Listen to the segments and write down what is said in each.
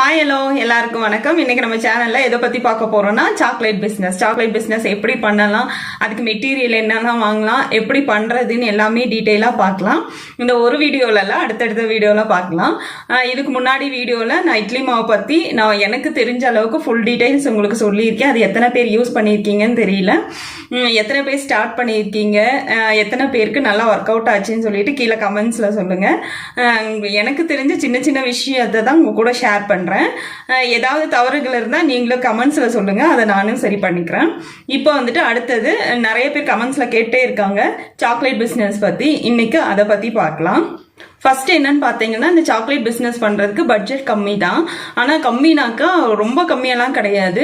Hi hello எல்லாருக்கும் வணக்கம். இன்னைக்கு நம்ம சேனல்ல எதை பத்தி பார்க்க போறோம்னா சாக்லேட் பிசினஸ் சாக்லேட் பிசினஸ் எப்படி பண்ணலாம்? அதுக்கு மெட்டீரியல் என்னெல்லாம் வாங்கலாம்? எப்படி பண்றதுன்னு எல்லாமே டீட்டெயிலாக பார்க்கலாம். இந்த ஒரு வீடியோலலாம் அடுத்தடுத்த வீடியோல பார்க்கலாம். இதுக்கு முன்னாடி வீடியோல நான் இட்லி மாவு பத்தி நான் எனக்கு தெரிஞ்ச அளவுக்கு ஃபுல் டீட்டெயில்ஸ் உங்களுக்கு சொல்லியிருக்கேன். அது எத்தனை பேர் யூஸ் பண்ணியிருக்கீங்கன்னு தெரியல. எத்தனை பேர் ஸ்டார்ட் பண்ணியிருக்கீங்க? எத்தனை பேருக்கு நல்லா ஒர்க் அவுட் ஆச்சுன்னு சொல்லிட்டு கீழே கமெண்ட்ஸில் சொல்லுங்கள் எனக்கு தெரிஞ்ச சின்ன சின்ன விஷயத்தை தான் உங்கள் கூட ஷேர் பண்ணுறேன் ஏதாவது தவறுகள் இருந்தால் நீங்களும் கமெண்ட்ஸில் சொல்லுங்கள் அதை நானும் சரி பண்ணிக்கிறேன். இப்போ வந்துட்டு அடுத்தது நிறைய பேர் கமெண்ட்ஸில் கேட்டே இருக்காங்க. சாக்லேட் பிஸ்னஸ் பற்றி இன்றைக்கி அதை பற்றி பார்க்கலாம். ஃபர்ஸ்ட் என்னன்னு பார்த்தீங்கன்னா இந்த சாக்லேட் பிஸ்னஸ் பண்ணுறதுக்கு பட்ஜெட் கம்மி தான் ஆனால் கம்மினாக்கா ரொம்ப கம்மியெல்லாம் கிடையாது.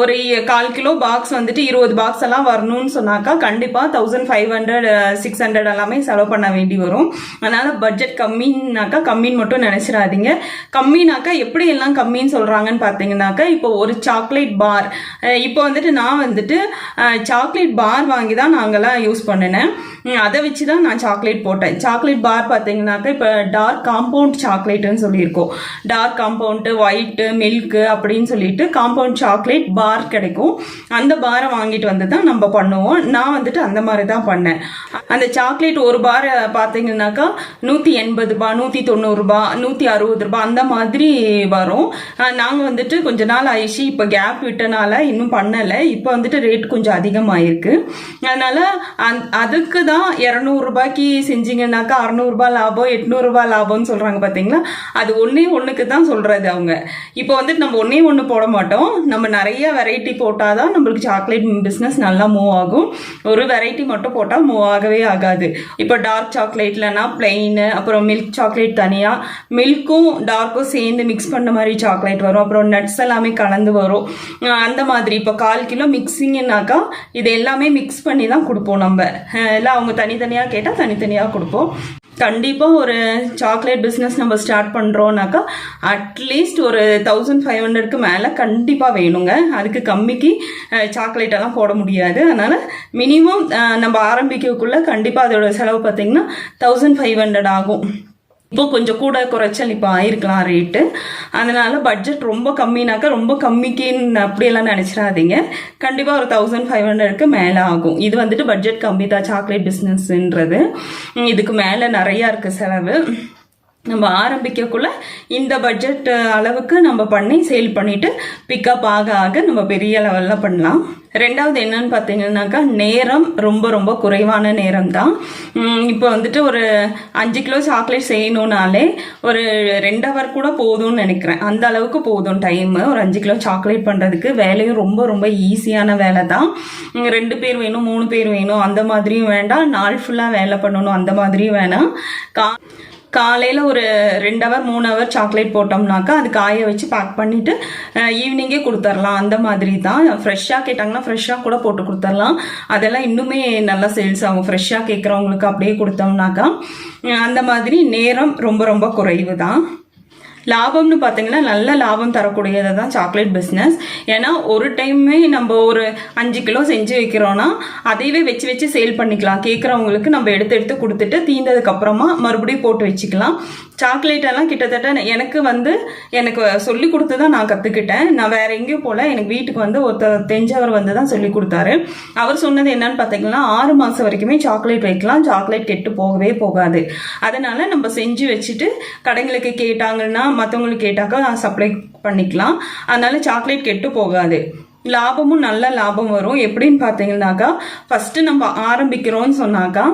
ஒரு கால் கிலோ பாக்ஸ் வந்துட்டு இருபது பாக்ஸ் எல்லாம் வரணும்னு சொன்னாக்கா கண்டிப்பாக thousand five hundred six hundred எல்லாமே செலவு பண்ண வேண்டி வரும். அதனால் பட்ஜெட் கம்மின்னாக்கா கம்மின்னு மட்டும் நினச்சிடாதீங்க. கம்மினாக்கா எப்படி எல்லாம் கம்மின்னு சொல்கிறாங்கன்னு பார்த்தீங்கன்னாக்கா இப்போ ஒரு சாக்லேட் பார் இப்போ வந்துட்டு நான் வந்துட்டு சாக்லேட் பார் வாங்கி தான் நாங்கள்லாம் யூஸ் பண்ணினேன். அதை வச்சு தான் நான் சாக்லேட் போட்டேன். சாக்லேட் பார் பார்த்தீங்கன்னாக்கா இப்போ டார்க் காம்பவுண்ட் சாக்லேட்டுன்னு சொல்லியிருக்கோம். டார்க் காம்பவுண்டு ஒயிட்டு மில்க்கு அப்படின்னு சொல்லிட்டு காம்பவுண்ட் சாக்லேட் பார் கிடைக்கும். அந்த பாரை வாங்கிட்டு வந்து தான் நம்ம பண்ணுவோம். நான் வந்துட்டு அந்த மாதிரி தான் பண்ணேன். அந்த சாக்லேட் ஒரு பார் பார்த்தீங்கன்னாக்கா நூற்றி எண்பது ரூபா நூற்றி தொண்ணூறுரூபா நூற்றி அறுபது ரூபாய் அந்த மாதிரி வரும். நாங்கள் வந்துட்டு கொஞ்ச நாள் ஆயிடுச்சு. இப்போ கேப் விட்டனால இன்னும் பண்ணலை. இப்போ வந்துட்டு ரேட் கொஞ்சம் அதிகமாயிருக்கு. அதனால அந்- அதுக்கு தான் இரநூறுபாய்க்கு செஞ்சீங்கன்னாக்கா அறநூறுபா லாபம் எட்நூறுபா லாபம்னு சொல்கிறாங்க பார்த்தீங்களா அது ஒன்றே ஒன்றுக்கு தான் சொல்கிறது அவங்க. இப்போ வந்துட்டு நம்ம ஒன்றே ஒன்று போட மாட்டோம். நம்ம நிறைய வெரைட்டி போட்டால் தான் நம்மளுக்கு சாக்லேட் பிஸ்னஸ் நல்லா மூவ் ஆகும். ஒரு வெரைட்டி மட்டும் போட்டால் மூவ் ஆகவே ஆகாது. இப்போ டார்க் சாக்லேட்லனா பிளெயின் அப்புறம் மில்க் சாக்லேட் தனியாக மில்க்கும் டார்க்கும் சேர்ந்து மிக்ஸ் பண்ண மாதிரி சாக்லேட் வரும். அப்புறம் நட்ஸ் எல்லாமே கலந்து வரும். அந்த மாதிரி இப்போ கால் கிலோ மிக்சிங்னாக்கா இது எல்லாமே மிக்ஸ் பண்ணி தான் கொடுப்போம் நம்ம. இல்லை எல்லாம் அவங்க தனித்தனியாக கேட்டால் தனித்தனியாக கொடுப்போம். கண்டிப்பாக ஒரு சாக்லேட் பிஸ்னஸ் நம்ம ஸ்டார்ட் பண்ணுறோன்னாக்கா அட்லீஸ்ட் ஒரு தௌசண்ட் ஃபைவ் ஹண்ட்ரட்க்கு மேலே கண்டிப்பாக வேணுங்க. அதுக்கு கம்மிக்கு சாக்லேட் எல்லாம் போட முடியாது. அதனால் மினிமம் நம்ம ஆரம்பிக்கக்குள்ளே கண்டிப்பாக அதோட செலவு பார்த்தீங்கன்னா தௌசண்ட் ஃபைவ் ஹண்ட்ரட் ஆகும். இப்போ கொஞ்சம் கூட குறைச்சல் இப்போ ஆயிருக்கலாம் ரேட்டு அதனால பட்ஜெட் ரொம்ப கம்மினாக்கா ரொம்ப கம்மிக்குன்னு அப்படியெல்லாம் நினச்சிடாதீங்க. கண்டிப்பாக ஒரு தௌசண்ட் ஃபைவ் ஹண்ட்ரட்க்கு மேலே ஆகும். இது வந்துட்டு பட்ஜெட் கம்மி தான் சாக்லேட் பிஸ்னஸ்ன்றது இதுக்கு மேலே நிறையா இருக்குது செலவு. நம்ம ஆரம்பிக்கக்குள்ள இந்த பட்ஜெட் அளவுக்கு நம்ம பண்ணி சேல் பண்ணிட்டு பிக்கப் ஆக ஆக நம்ம பெரிய லெவலில் பண்ணலாம். ரெண்டாவது என்னன்னு பார்த்தீங்கன்னாக்கா நேரம் ரொம்ப ரொம்ப குறைவான நேரம் தான் இப்போ வந்துட்டு ஒரு அஞ்சு கிலோ சாக்லேட் செய்யணுன்னாலே ஒரு ரெண்டு ஹவர் கூட போதும்னு நினைக்கிறேன். அந்த அளவுக்கு போதும் டைமு ஒரு அஞ்சு கிலோ சாக்லேட் பண்ணுறதுக்கு வேலையும் ரொம்ப ரொம்ப ஈஸியான வேலை தான் ரெண்டு பேர் வேணும் மூணு பேர் வேணும் அந்த மாதிரியும் வேண்டாம். நாள் ஃபுல்லாக வேலை பண்ணணும் அந்த மாதிரியும் வேணாம். கா காலையில் ஒரு ரெண்டு ஹவர் மூணு ஹவர் சாக்லேட் போட்டோம்னாக்கா அது காய வச்சு பேக் பண்ணிவிட்டு ஈவினிங்கே கொடுத்துர்லாம். அந்த மாதிரி தான் ஃப்ரெஷ்ஷாக கேட்டாங்கன்னா ஃப்ரெஷ்ஷாக கூட போட்டு கொடுத்துர்லாம். அதெல்லாம் இன்னுமே நல்லா சேல்ஸ் ஆகும். ஃப்ரெஷ்ஷாக கேட்குறவங்களுக்கு அப்படியே கொடுத்தோம்னாக்கா அந்த மாதிரி நேரம் ரொம்ப ரொம்ப குறைவு தான் லாபம்னு பார்த்தீங்கன்னா நல்ல லாபம் தரக்கூடியது தான் சாக்லேட் பிஸ்னஸ் ஏன்னா ஒரு டைமே நம்ம ஒரு அஞ்சு கிலோ செஞ்சு வைக்கிறோன்னா அதையவே வச்சு வச்சு சேல் பண்ணிக்கலாம். கேட்குறவங்களுக்கு நம்ம எடுத்து எடுத்து கொடுத்துட்டு தீந்ததுக்கப்புறமா மறுபடியும் போட்டு வச்சுக்கலாம். சாக்லேட்டெல்லாம் கிட்டத்தட்ட எனக்கு வந்து எனக்கு சொல்லி கொடுத்து தான் நான் கற்றுக்கிட்டேன் நான் வேற எங்கேயும் போல எனக்கு வீட்டுக்கு வந்து ஒருத்தர் தெரிஞ்சவர் வந்து தான் சொல்லி கொடுத்தாரு. அவர் சொன்னது என்னன்னு பார்த்தீங்கன்னா ஆறு மாதம் வரைக்குமே சாக்லேட் வைக்கலாம். சாக்லேட் கெட்டு போகவே போகாது. அதனால நம்ம செஞ்சு வச்சுட்டு கடைங்களுக்கு கேட்டாங்கன்னா மற்றவங்களுக்கு கேட்டாக்கா சப்ளை பண்ணிக்கலாம். அதனால சாக்லேட் கெட்டு போகாது. லாபமும் நல்ல லாபம் வரும். எப்படின்னு பார்த்தீங்கன்னாக்கா ஃபஸ்ட்டு நம்ம ஆரம்பிக்கிறோம்னு சொன்னாக்கா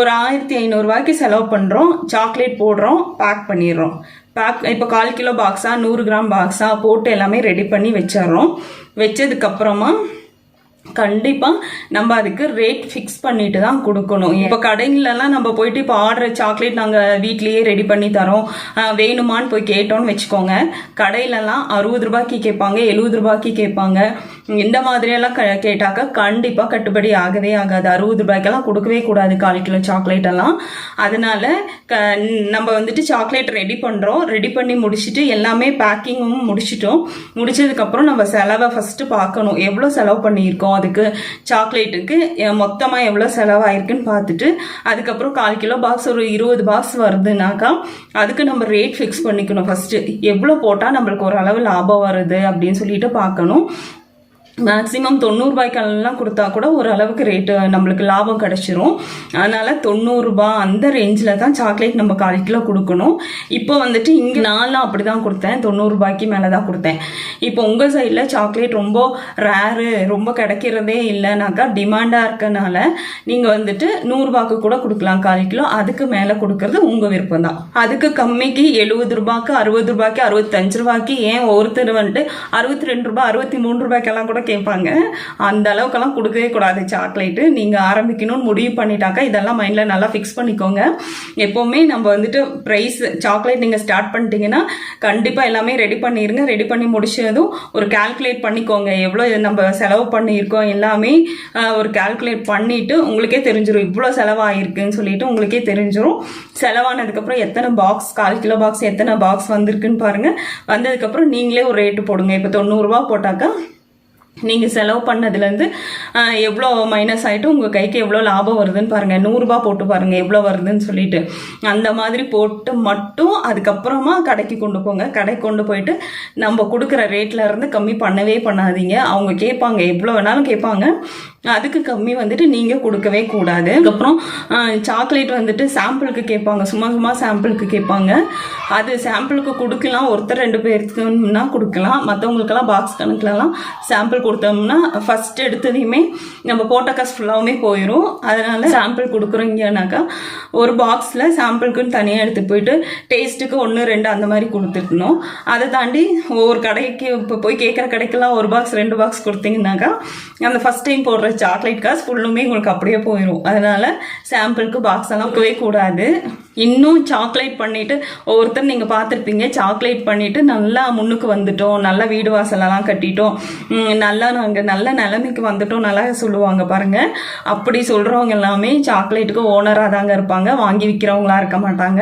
ஒரு ஆயிரத்தி ஐநூறுரூவாய்க்கு செலவு பண்ணுறோம் சாக்லேட் போடுறோம் பேக் பண்ணிடுறோம். பேக் இப்போ கால் கிலோ பாக்ஸாக நூறு கிராம் பாக்ஸாக போட்டு எல்லாமே ரெடி பண்ணி வச்சிடுறோம். வச்சதுக்கப்புறமா கண்டிப்பாக நம்ம அதுக்கு ரேட் ஃபிக்ஸ் பண்ணிட்டு தான் கொடுக்கணும். இப்போ கடைங்களெல்லாம் நம்ம போயிட்டு இப்போ ஆர்டர் சாக்லேட் நாங்கள் வீட்லேயே ரெடி பண்ணி தரோம். வேணுமான்னு போய் கேட்டோம்னு வச்சுக்கோங்க. கடையிலலாம் அறுபது ரூபாய்க்கு கேட்பாங்க எழுபது ரூபாய்க்கு கேட்பாங்க. இந்த மாதிரியெல்லாம் க கேட்டாக்கா கண்டிப்பாக கட்டுப்படி ஆகவே ஆகாது. அறுபது ரூபாய்க்கெல்லாம் கொடுக்கவே கூடாது கால் கிலோ சாக்லேட் எல்லாம். அதனால க நம்ம வந்துட்டு சாக்லேட் ரெடி பண்ணுறோம் ரெடி பண்ணி முடிச்சுட்டு எல்லாமே பேக்கிங்கும் முடிச்சிட்டோம். முடிச்சதுக்கப்புறம் நம்ம செலவை ஃபஸ்ட்டு பார்க்கணும். எவ்வளோ செலவு பண்ணியிருக்கோம்? அதுக்கு சாக்லேட்டுக்கு மொத்தமாக எவ்வளோ செலவாயிருக்குன்னு பார்த்துட்டு அதுக்கப்புறம் கால் கிலோ பாக்ஸ் ஒரு இருபது பாக்ஸ் வருதுனாக்கா அதுக்கு நம்ம ரேட் ஃபிக்ஸ் பண்ணிக்கணும் ஃபஸ்ட்டு எவ்வளோ போட்டால் நம்மளுக்கு ஒரு அளவு லாபம் வருது அப்படின்னு சொல்லிட்டு பார்க்கணும். மேக்ஸிமம் தொண்ணூறுபாய்க்கெல்லாம் கொடுத்தா கூட ஓரளவுக்கு ரேட்டு நம்மளுக்கு லாபம் கிடச்சிரும். அதனால் தொண்ணூறுரூபா அந்த ரேஞ்சில் தான் சாக்லேட் நம்ம கால் கிலோ கொடுக்கணும். இப்போ வந்துட்டு இங்கே நான்லாம் அப்படி தான் கொடுத்தேன். தொண்ணூறுபாய்க்கு மேலே தான் கொடுத்தேன். இப்போ உங்கள் சைடில் சாக்லேட் ரொம்ப ரேரு ரொம்ப கிடைக்கிறதே இல்லைனாக்கா டிமாண்டாக இருக்கனால நீங்கள் வந்துட்டு நூறுரூபாக்கு கூட கொடுக்கலாம் கால் கிலோ. அதுக்கு மேலே கொடுக்கறது உங்கள் விருப்பம் தான். அதுக்கு கம்மிக்கு எழுபது ரூபாய்க்கு அறுபது ரூபாய்க்கு அறுபத்தஞ்சு ரூபாய்க்கு ஏன் ஒருத்தர் வந்துட்டு அறுபத்தி ரெண்டு ரூபாய் அறுபத்தி மூணு ரூபாய்க்கெல்லாம் கூட கேட்பாங்க. அந்த அளவுக்கெல்லாம் கொடுக்கவே கூடாது சாக்லேட்டு நீங்கள் ஆரம்பிக்கணும்னு முடிவு பண்ணிட்டாக்கா இதெல்லாம் மைண்டில் நல்லா ஃபிக்ஸ் பண்ணிக்கோங்க. எப்போவுமே நம்ம வந்துட்டு ப்ரைஸ் சாக்லேட் நீங்கள் ஸ்டார்ட் பண்ணிட்டீங்கன்னா கண்டிப்பாக எல்லாமே ரெடி பண்ணிடுங்க ரெடி பண்ணி முடிச்சதும் ஒரு கால்குலேட் பண்ணிக்கோங்க. எவ்வளோ நம்ம செலவு பண்ணியிருக்கோம் எல்லாமே ஒரு கால்குலேட் பண்ணிவிட்டு உங்களுக்கே தெரிஞ்சிடும் இவ்வளோ செலவாயிருக்குன்னு சொல்லிட்டு உங்களுக்கே தெரிஞ்சிடும் செலவானதுக்கப்புறம் எத்தனை பாக்ஸ் கால் கிலோ பாக்ஸ் எத்தனை பாக்ஸ் வந்திருக்குன்னு பாருங்கள் வந்ததுக்கப்புறம் நீங்களே ஒரு ரேட்டு போடுங்க. இப்போ தொண்ணூறுரூவா போட்டாக்கா நீங்கள் செலவு பண்ணதுலேருந்து எவ்வளோ மைனஸ் ஆகிட்டு உங்கள் கைக்கு எவ்வளோ லாபம் வருதுன்னு பாருங்கள் நூறுரூபா போட்டு பாருங்கள் எவ்வளோ வருதுன்னு சொல்லிட்டு. அந்த மாதிரி போட்டு மட்டும் அதுக்கப்புறமா கடைக்கு கொண்டு போங்க. கடைக்கு கொண்டு போயிட்டு நம்ம கொடுக்குற ரேட்டில் இருந்து கம்மி பண்ணவே பண்ணாதீங்க. அவங்க கேட்பாங்க எவ்வளோ வேணாலும் கேட்பாங்க. அதுக்கு கம்மி வந்துட்டு நீங்கள் கொடுக்கவே கூடாது. அதுக்கப்புறம் சாக்லேட் வந்துட்டு சாம்பிளுக்கு கேட்பாங்க. சும்மா சும்மா சாம்பிளுக்கு கேட்பாங்க. அது சாம்பிளுக்கு கொடுக்கலாம். ஒருத்தர் ரெண்டு பேருக்குன்னா கொடுக்கலாம். மற்றவங்களுக்கெல்லாம் பாக்ஸ் கணக்குலலாம் சாம்பிள் கொடுத்தோம்னா ஃபஸ்ட் எடுத்ததையுமே நம்ம போட்ட காசு ஃபுல்லாகவுமே போயிடும் அதனால சாம்பிள் கொடுக்குறீங்கனாக்கா ஒரு பாக்ஸில் சாம்பிளுக்குன்னு தனியாக எடுத்து போயிட்டு டேஸ்ட்டுக்கு ஒன்று ரெண்டு அந்த மாதிரி கொடுத்துருக்கணும். அதை தாண்டி ஒவ்வொரு கடைக்கு இப்போ போய் கேட்குற கடைக்கெல்லாம் ஒரு பாக்ஸ் ரெண்டு பாக்ஸ் கொடுத்தீங்கன்னாக்கா அந்த ஃபஸ்ட் டைம் போடுற சாக்லேட் காசு ஃபுல்லுமே உங்களுக்கு அப்படியே போயிடும் அதனால சாம்பிளுக்கு பாக்ஸ் எல்லாம் போகவே கூடாது. இன்னும் சாக்லேட் பண்ணிட்டு ஒவ்வொருத்தர் நீங்கள் பார்த்துருப்பீங்க சாக்லேட் பண்ணிட்டு நல்லா முன்னுக்கு வந்துட்டோம். நல்லா வீடு வாசலெல்லாம் கட்டிட்டோம். நல்லா நாங்கள் நல்ல நிலைமைக்கு வந்துட்டோம். நல்லா சொல்லுவாங்க பாருங்க. அப்படி சொல்கிறவங்க எல்லாமே சாக்லேட்டுக்கு ஓனராக தாங்க இருப்பாங்க. வாங்கி விற்கிறவங்களா இருக்க மாட்டாங்க.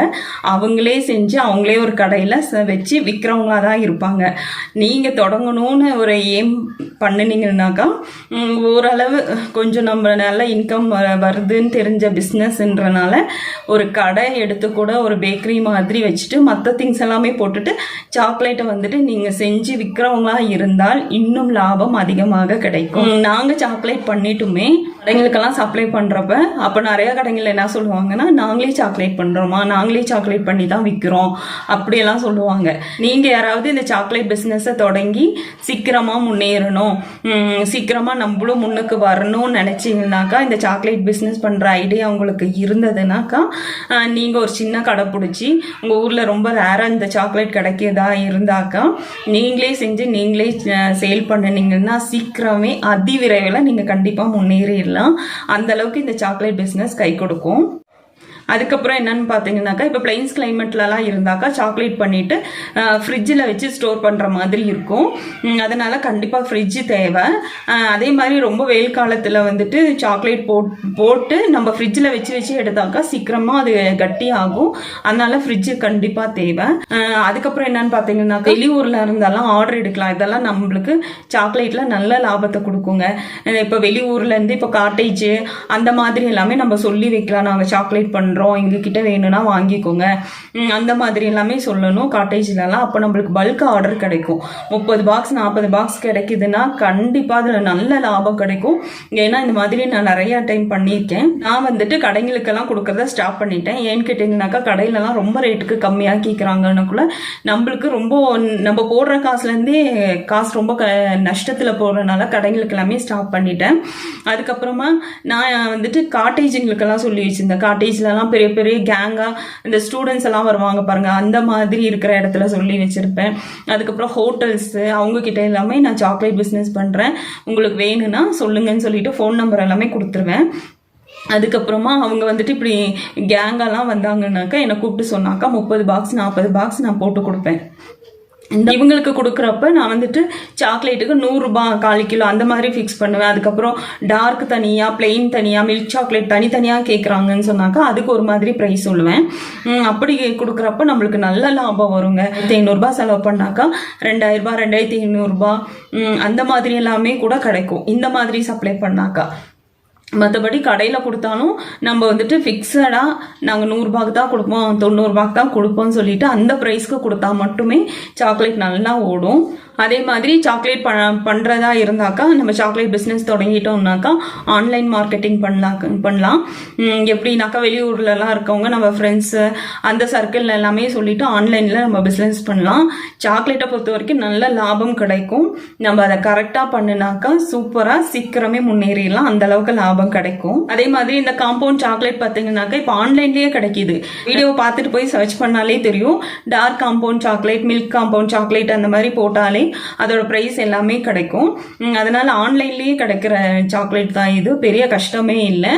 அவங்களே செஞ்சு அவங்களே ஒரு கடையில் வச்சு விற்கிறவங்களா தான் இருப்பாங்க. நீங்கள் தொடங்கணும்னு ஒரு ஏம் பண்ணுனீங்கன்னாக்கா ஓரளவு கொஞ்சம் நம்ம நல்ல இன்கம் வருதுன்னு தெரிஞ்ச பிஸ்னஸ்ன்றனால ஒரு கடை எடுத்து கூட ஒரு பேக்கரி மாதிரி வச்சுட்டு மற்ற திங்ஸ் எல்லாமே போட்டுட்டு சாக்லேட்டை வந்துட்டு நீங்கள் செஞ்சு விற்கிறவங்களா இருந்தால் இன்னும் லாபம் அதிகமாக கிடைக்கும். நாங்கள் சாக்லேட் பண்ணிட்டுமே கடைங்களுக்கெல்லாம் சப்ளை பண்ணுறப்ப அப்போ நிறைய கடைகள் என்ன சொல்லுவாங்கன்னா நாங்களே சாக்லேட் பண்ணுறோமா நாங்களே சாக்லேட் பண்ணி தான் விற்கிறோம் அப்படியெல்லாம் சொல்லுவாங்க. நீங்கள் யாராவது இந்த சாக்லேட் பிஸ்னஸை தொடங்கி சீக்கிரமாக முன்னேறணும். உம், சீக்கிரமா நம்மளும் முன்னுக்கு வரணும்னு நினச்சிங்கனாக்கா இந்த சாக்லேட் பிஸ்னஸ் பண்ணுற ஐடியா உங்களுக்கு இருந்ததுனாக்கா நீங்கள் ஒரு சின்ன கடை பிடிச்சி உங்கள் ஊரில் ரொம்ப ரேராக இந்த சாக்லேட் கிடைக்கிறதா இருந்தாக்கா நீங்களே செஞ்சு நீங்களே சேல் பண்ணினீங்கன்னா சீக்கிரமே அதிவிரைவில் நீங்கள் கண்டிப்பாக முன்னேறிடலாம். அந்தளவுக்கு இந்த சாக்லேட் பிஸ்னஸ் கை கொடுக்கும். அதுக்கப்புறம் என்னன்னு பார்த்தீங்கன்னாக்கா இப்போ பிளைன்ஸ் கிளைமேட்லலாம் இருந்தாக்கா சாக்லேட் பண்ணிட்டு ஃப்ரிட்ஜில் வச்சு ஸ்டோர் பண்ணுற மாதிரி இருக்கும். அதனால் கண்டிப்பாக ஃப்ரிட்ஜு தேவை. அதே மாதிரி ரொம்ப வெயில் காலத்தில் வந்துட்டு சாக்லேட் போட் போட்டு நம்ம ஃப்ரிட்ஜில் வச்சு வச்சு எடுத்தாக்கா சீக்கிரமாக அது கட்டி ஆகும் அதனால் ஃப்ரிட்ஜு கண்டிப்பாக தேவை. அதுக்கப்புறம் என்னன்னு பார்த்தீங்கன்னாக்கா வெளியூரில் இருந்தாலும் ஆர்டர் எடுக்கலாம். இதெல்லாம் நம்மளுக்கு சாக்லேட்டில் நல்ல லாபத்தை கொடுக்குங்க. இப்போ வெளியூர்லேருந்து இப்போ காட்டேஜ் அந்த மாதிரி எல்லாமே நம்ம சொல்லி வைக்கலாம். நாங்கள் சாக்லேட் பண்ணுறோம் எங்ககிட்ட வேணும்னா வாங்கிக்கோங்க. அந்த மாதிரி எல்லாமே சொல்லணும். காட்டேஜ்லலாம் அப்போ நம்மளுக்கு பல்க் ஆர்டர் கிடைக்கும். முப்பது பாக்ஸ் நாற்பது பாக்ஸ் கிடைக்குதுன்னா கண்டிப்பாக அதில் நல்ல லாபம் கிடைக்கும். ஏன்னா இந்த மாதிரி நான் நிறையா டைம் பண்ணியிருக்கேன். நான் வந்துட்டு கடைங்களுக்கெல்லாம் கொடுக்கறத ஸ்டாப் பண்ணிட்டேன். ஏன்னு கேட்டிங்கனாக்கா கடையிலலாம் ரொம்ப ரேட்டுக்கு கம்மியாக கேட்குறாங்கன்னுக்குள்ள நம்மளுக்கு ரொம்ப நம்ம போடுற காசுலேருந்தே காசு ரொம்ப க நஷ்டத்தில் போடுறதுனால கடைங்களுக்கு எல்லாமே ஸ்டாப் பண்ணிட்டேன். அதுக்கப்புறமா நான் வந்துட்டு காட்டேஜுங்களுக்கெல்லாம் சொல்லி வச்சிருந்தேன். காட்டேஜ்லலாம் பெரிய பெரிய கேங்காக இந்த ஸ்டூடெண்ட்ஸ் எல்லாம் வருவாங்க பாருங்க. அந்த மாதிரி இருக்கிற இடத்துல சொல்லி வச்சிருப்பேன். அதுக்கப்புறம் ஹோட்டல்ஸு அவங்கக்கிட்ட எல்லாமே நான் சாக்லேட் பிஸ்னஸ் பண்ணுறேன் உங்களுக்கு வேணும்னா சொல்லுங்கன்னு சொல்லிட்டு ஃபோன் நம்பர் எல்லாமே கொடுத்துருவேன். அதுக்கப்புறமா அவங்க வந்துட்டு இப்படி கேங்கெல்லாம் வந்தாங்கன்னாக்கா என்னை கூப்பிட்டு சொன்னாக்கா முப்பது பாக்ஸ் நாற்பது பாக்ஸ் நான் போட்டு கொடுப்பேன். இந்த இவங்களுக்கு கொடுக்குறப்ப நான் வந்துட்டு சாக்லேட்டுக்கு நூறுரூபா கால் கிலோ அந்த மாதிரி ஃபிக்ஸ் பண்ணுவேன். அதுக்கப்புறம் டார்க் தனியாக பிளெயின் தனியாக மில்க் சாக்லேட் தனித்தனியாக கேட்குறாங்கன்னு சொன்னாக்கா அதுக்கு ஒரு மாதிரி ப்ரைஸ் சொல்லுவேன். அப்படி கொடுக்குறப்ப நம்மளுக்கு நல்ல லாபம் வருங்க. ஐநூறுரூபா செலவு பண்ணாக்கா ரெண்டாயிரரூபா ரெண்டாயிரத்தி ஐநூறுரூபா அந்த மாதிரி எல்லாமே கூட கிடைக்கும். இந்த மாதிரி சப்ளை பண்ணாக்கா. மற்றபடி கடையில் கொடுத்தாலும் நம்ம வந்துட்டு ஃபிக்ஸடாக நாங்கள் நூறுரூபாக்கு தான் கொடுப்போம் தொண்ணூறுபாக்கு தான் கொடுப்போம்னு சொல்லிட்டு அந்த ப்ரைஸ்க்கு கொடுத்தா மட்டுமே சாக்லேட் நல்லா ஓடும். அதே மாதிரி சாக்லேட் ப பண்ணுறதா இருந்தாக்கா நம்ம சாக்லேட் பிஸ்னஸ் தொடங்கிட்டோம்னாக்கா ஆன்லைன் மார்க்கெட்டிங் பண்ணலாம். பண்ணலாம் எப்படின்னாக்கா வெளியூர்லலாம் இருக்கவங்க நம்ம ஃப்ரெண்ட்ஸு அந்த சர்க்கிள் எல்லாமே சொல்லிவிட்டு ஆன்லைனில் நம்ம பிஸ்னஸ் பண்ணலாம். சாக்லேட்டை பொறுத்த வரைக்கும் நல்ல லாபம் கிடைக்கும். நம்ம அதை கரெக்டாக பண்ணினாக்கா சூப்பராக சீக்கிரமே முன்னேறிடலாம். அந்த அளவுக்கு லாபம் கிடைக்கும். அதே மாதிரி இந்த காம்பவுண்ட் சாக்லேட் பார்த்தீங்கன்னாக்கா இப்போ ஆன்லைன்லேயே கிடைக்கிது. வீடியோ பார்த்துட்டு போய் சர்ச் பண்ணாலே தெரியும். Dark compound chocolate milk compound chocolate அந்த மாதிரி போட்டாலே அதோட ப்ரைஸ் எல்லாமே கிடைக்கும். அதனால் அதனால ஆன்லைன்லேயே கிடைக்கிற சாக்லேட் தான் இது. பெரிய கஷ்டமே இல்லை.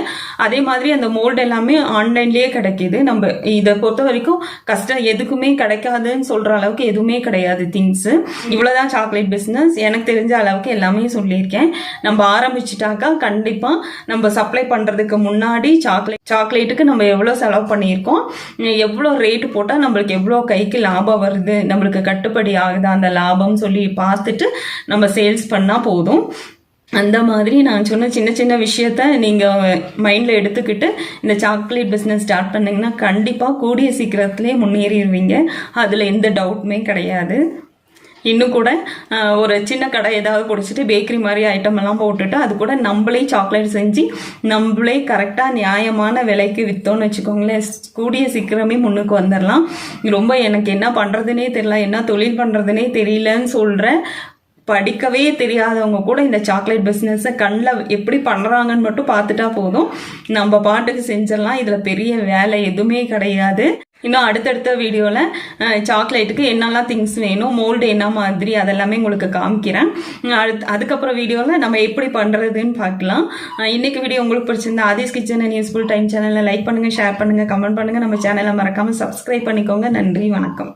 அதே மாதிரி அந்த மோல்டு எல்லாமே ஆன்லைன்லேயே கிடைக்கிது. நம்ம இதை பொறுத்த வரைக்கும் கஷ்டம் எதுக்குமே கிடைக்காதுன்னு சொல்கிற அளவுக்கு எதுவுமே கிடையாது திங்ஸ் இவ்வளோதான் சாக்லேட் பிஸ்னஸ் எனக்கு தெரிஞ்ச அளவுக்கு எல்லாமே சொல்லியிருக்கேன். நம்ம ஆரம்பிச்சிட்டாக்கா கண்டிப்பாக நம்ம சப்ளை பண்ணுறதுக்கு முன்னாடி சாக்லேட் சாக்லேட்டுக்கு நம்ம எவ்வளோ செலவு பண்ணியிருக்கோம்? எவ்வளோ ரேட்டு போட்டால் நம்மளுக்கு எவ்வளோ கைக்கு லாபம் வருது? நம்மளுக்கு கட்டுப்படி ஆகுது? அந்த லாபம் சொல்லி பார்த்துட்டு நம்ம சேல்ஸ் பண்ணால் போதும். அந்த மாதிரி நான் சொன்ன சின்ன சின்ன விஷயத்த நீங்கள் மைண்டில் எடுத்துக்கிட்டு இந்த சாக்லேட் பிஸ்னஸ் ஸ்டார்ட் பண்ணிங்கன்னா கண்டிப்பாக கூடிய சீக்கிரத்துலேயே முன்னேறிடுவீங்க. அதில் எந்த டவுட்டுமே கிடையாது. இன்னும் கூட ஒரு சின்ன கடை ஏதாவது பிடிச்சிட்டு பேக்கரி மாதிரி ஐட்டம் எல்லாம் போட்டுட்டு அது கூட நம்மளே சாக்லேட் செஞ்சு நம்மளே கரெக்டாக நியாயமான விலைக்கு விற்றோன்னு வச்சுக்கோங்களேன். கூடிய சீக்கிரமே முன்னுக்கு வந்துடலாம் ரொம்ப எனக்கு என்ன பண்ணுறதுனே தெரியல என்ன தொழில் பண்ணுறதுனே தெரியலன்னு சொல்கிறேன் படிக்கவே தெரியாதவங்க கூட இந்த சாக்லேட் பிஸ்னஸை கண்ணில் எப்படி பண்ணுறாங்கன்னு மட்டும் பார்த்துட்டா போதும். நம்ம பாட்டுக்கு செஞ்சிடலாம். இதில் பெரிய வேலை எதுவுமே கிடையாது. இன்னும் அடுத்தடுத்த வீடியோவில் சாக்லேட்டுக்கு என்னெல்லாம் திங்ஸ் வேணும் மோல்டு என்ன மாதிரி அதெல்லாமே உங்களுக்கு காமிக்கிறேன். அடுத்து அதுக்கப்புறம் வீடியோவில் நம்ம எப்படி பண்ணுறதுன்னு பார்க்கலாம். இன்றைக்கு வீடியோ உங்களுக்கு பிடிச்சிருந்தா Aadhi's kitchen and useful time சேனலில் லைக் பண்ணுங்கள் ஷேர் பண்ணுங்கள் கமெண்ட் பண்ணுங்கள் நம்ம சேனலை மறக்காமல் சப்ஸ்கிரைப் பண்ணிக்கோங்க. நன்றி வணக்கம்.